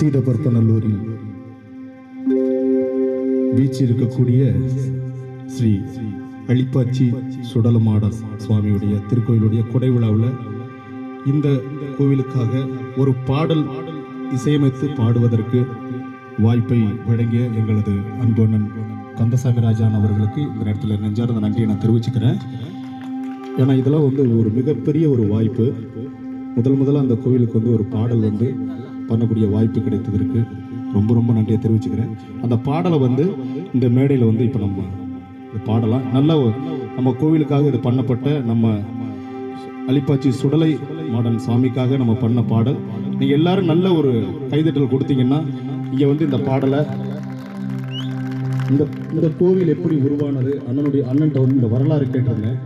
சீதபற்பநல்லூரில் வீச்சிருக்கக்கூடிய ஸ்ரீ அழிப்பாச்சி சுடலமாடர் சுவாமியுடைய திருக்கோயிலுடைய கொடை விழாவில் இந்த கோவிலுக்காக ஒரு பாடல் இசையமைத்து பாடுவதற்கு வாய்ப்பை வழங்கிய எங்களது அன்பண்ணன் கந்தசாமி ராஜான் அவர்களுக்கு இந்த நேரத்தில் நெஞ்சார்ந்த நன்றியை நான் தெரிவிச்சுக்கிறேன். ஏன்னா இதெல்லாம் வந்து ஒரு மிகப்பெரிய ஒரு வாய்ப்பு. முதல் முதல்ல அந்த கோவிலுக்கு வந்து ஒரு பாடல் வந்து பண்ணக்கூடிய வாய்ப்பு கிடைத்ததற்கு ரொம்ப ரொம்ப நன்றியை தெரிவிச்சுக்கிறேன். அந்த பாடலை வந்து இந்த மேடையில் வந்து இப்போ நம்ம பாடலாம். நல்ல நம்ம கோவிலுக்காக இது பண்ணப்பட்ட நம்ம அலிப்பாச்சி சுடலை மாடன் சாமிக்காக நம்ம பண்ண பாடல். நீங்கள் எல்லாரும் நல்ல ஒரு கைதட்டல் கொடுத்தீங்கன்னா இங்கே வந்து இந்த பாடலை இந்த இந்த கோவில் எப்படி உருவானது அண்ணனுடைய அண்ணன்ட்ட வந்து இந்த வரலாறு கேட்டிருந்தேன்.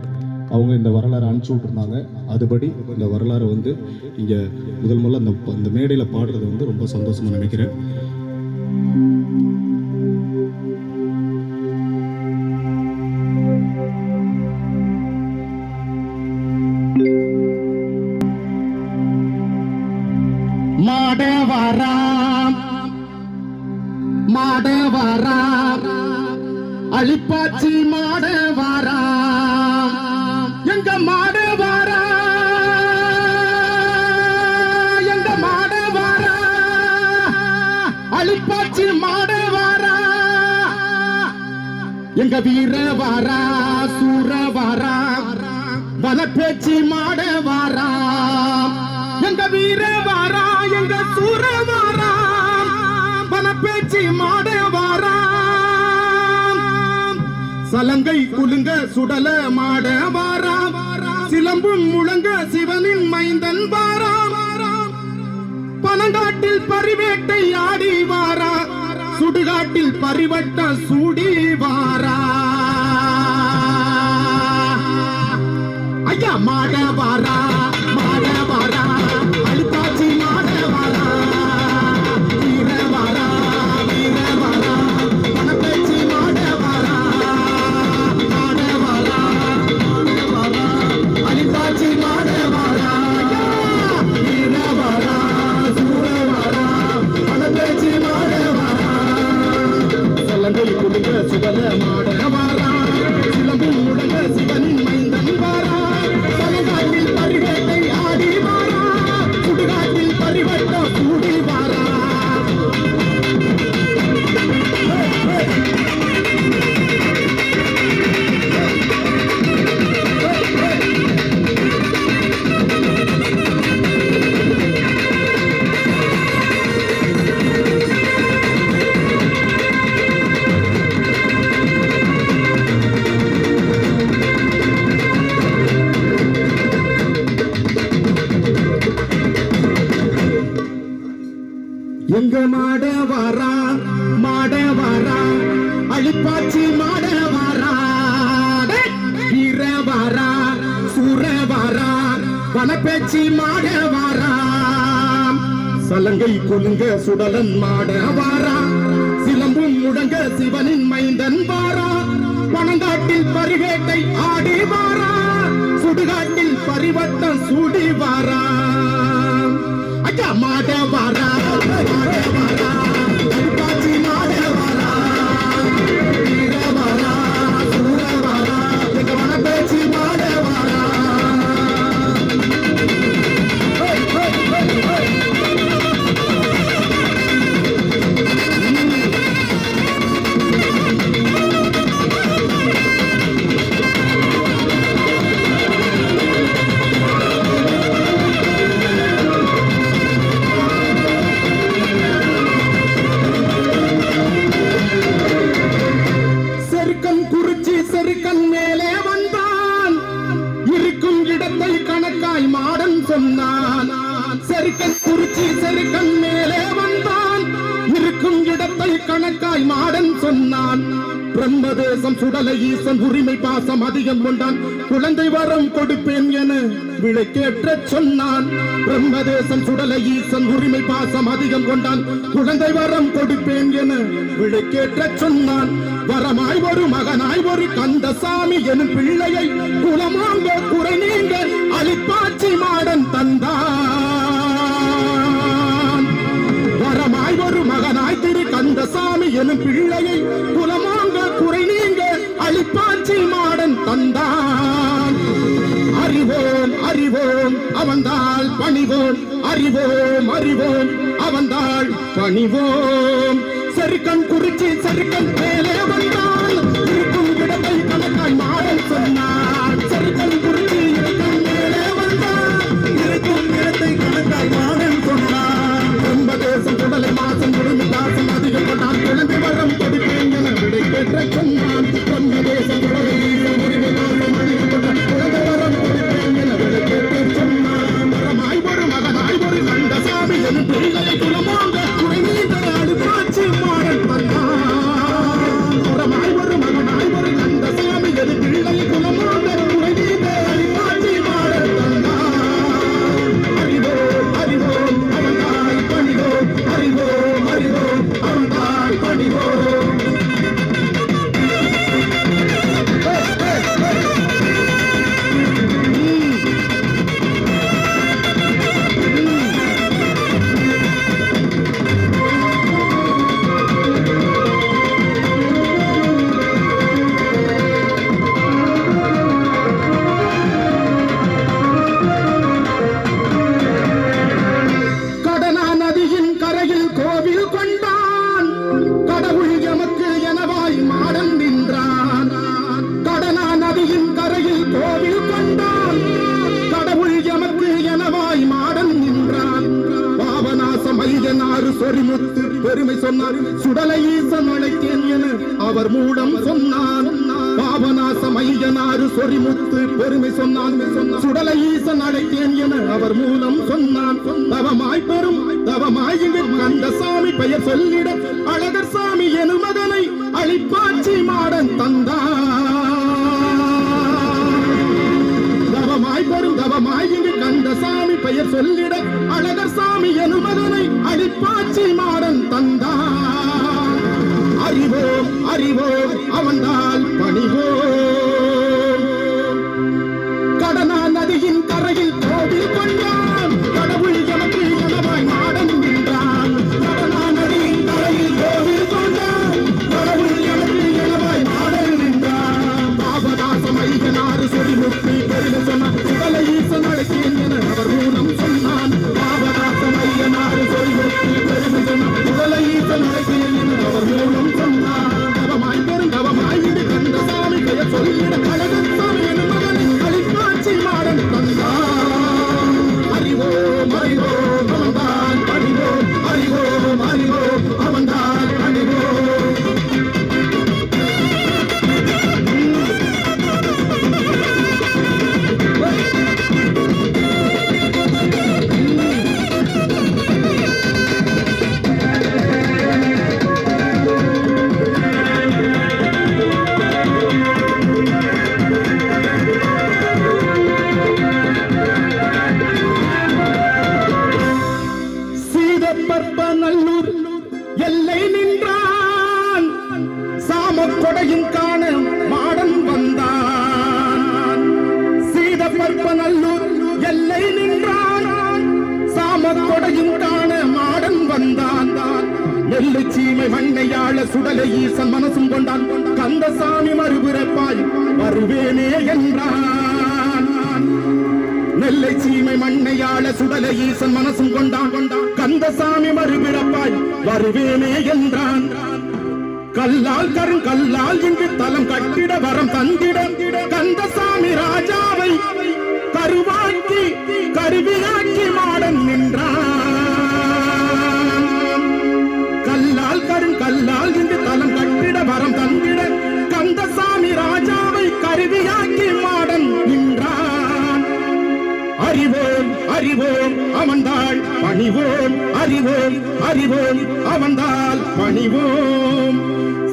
அவங்க இந்த வரலாறு அனுப்பிச்சி விட்ருந்தாங்க அதுபடி இந்த வரலாறை வந்து இங்கே முதல் முதல்ல அந்த இந்த மேடையில் பாடுறது வந்து ரொம்ப சந்தோஷமாக நினைக்கிறேன். மாடவராம் மாடவராம் அழிப்பாச்சி மாடவராம். எங்க மாடவரா? எங்க எங்க வீர வாரா சூர வாரா வனப்பேச்சி மாட வாரா எங்க வீர வாரா எங்க சூர வாரா வனப்பேச்சி மாட சலங்கை குலுங்க சுடல மாட வாரா. சிலம்பும் முழங்க சிவனின் மைந்தன் வாரா. பனங்காட்டில் பரிவேட்டை ஆடி வாரா. சுடுகாட்டில் பரிவட்ட சூடி வாரா. ஐயா மாட வாரா மாட வாரா. அழுத்தாச்சி மாட வாரா. எங்க மாட வரா மாட வரா அழிப்பாச்சி மாட வரா வீர வரா சுர வரா வனப்பேச்சி மாட வரா சலங்கை கொலுங்க சுடலன் மாட வாரா சிலம்பும் முடங்க சிவனின் மைந்தன் வாரா? பணங்காட்டில் பரிவேட்டை ஆடி வாரா? சுடுகாட்டில் பரிவட்டம் சூடி வாரா? ஐயா மாட வாரா மாட வாரா பிரம்மதேசம் ஈசன் உரிமை பாசம் அதிகம் கொண்டான். குழந்தை வரம் கொடுப்பேன் என விளக்கேற்ற சொன்னான். பிரம்மதேசம் சுடல ஈசன் உரிமை பாசம் அதிகம் கொண்டான். குழந்தை வரம் கொடுப்பேன் என விளக்கேற்ற சொன்னான். வரமாய் ஒரு மகனாய் ஒரு கந்தசாமி எனும் பிள்ளையை குலமாங்க குறை நீங்க அழிப்பாச்சி மாடன் தந்தான். வரமாய் ஒரு மகனாய் திரு கந்தசாமி எனும் பிள்ளையை குலமாங்க அவன்தான் அறிவோம் அறிவோம் அவன்தாள் பணிவோம். அறிவோம் அறிவோம் அவன்தாள் பணிவோம். செருக்கன் குறிச்சி செருக்கன் மேலே வந்தான் ஐயனாறு பெருமை சொன்னார். சுடலை ஈசன் அழைத்தேன் என அவர் மூடம் சொன்னான். பாபநாசம் ஐயனாறு சொரிமுத்து பெருமை சொன்னான். சுடலை ஈசன் அழைத்தேன் என அவர் மூலம் சொன்னான். தவமாய் பெரும் தவமாய் இங்கு கந்தசாமி பெயர் சொல்லிட அழகர் சாமி எனும் மகனை அழிப்பாச்சி மாடன் தந்தான். சாமக்கொடையும் காண மாடன் வந்தான். சீத பற்ப நல்லூர் எல்லை நின்றான். சாமக்கொடையும் காண மாடன் வந்தான். நெல்லு சீமை மண்ணையாள சுடலை ஈசன் மனசும் கொண்டான். கந்தசாமி மறுபிறப்பாய் வருவேனே என்றான். நெல்லை சீமை மண்ணையாள சுடல ஈசன் மனசும் கொண்டான் கொண்டான். கந்தசாமி மறுபிறப்பாய் வருவேனே என்றான். கல்லால் கருங்கல்லால் இங்கு தலம் கட்டிட வரம் தந்திட. கந்தசாமி ராஜாவை கருவாக்கி கருவியாக்கி மாடன் நின்றான். கல்லால் கருங்கல்லால் இங்கு தலம் கட்டிட வரம் தந்திட. கந்தசாமி ராஜாவை கருவியாக்கி மாடன் நின்றான். அறிவோம் அறிவோம் அவன்தாள் பணிவோம். அறிவோம் அறிவோம் அவந்தால் பணிவோம்.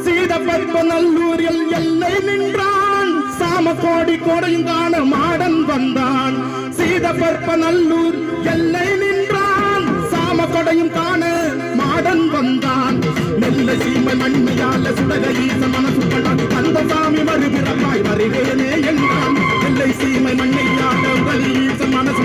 சீதப்பற்ப நல்லூரில் எல்லை நின்றான். சாம கோடி கோடையும் மாடன் வந்தான். சீதப்பற்ப நல்லூர் எல்லை நின்றான். சாம கொடையும் காண மாடன் வந்தான். நெல்ல சீமை மண்மையால சுடக ஈச மனசு கொண்டான். அந்த சாமி மறுபிறப்பாய் வருவேனே என்றான். நெல்லை சீமை மண்ணையால உடல் ஈச மனசு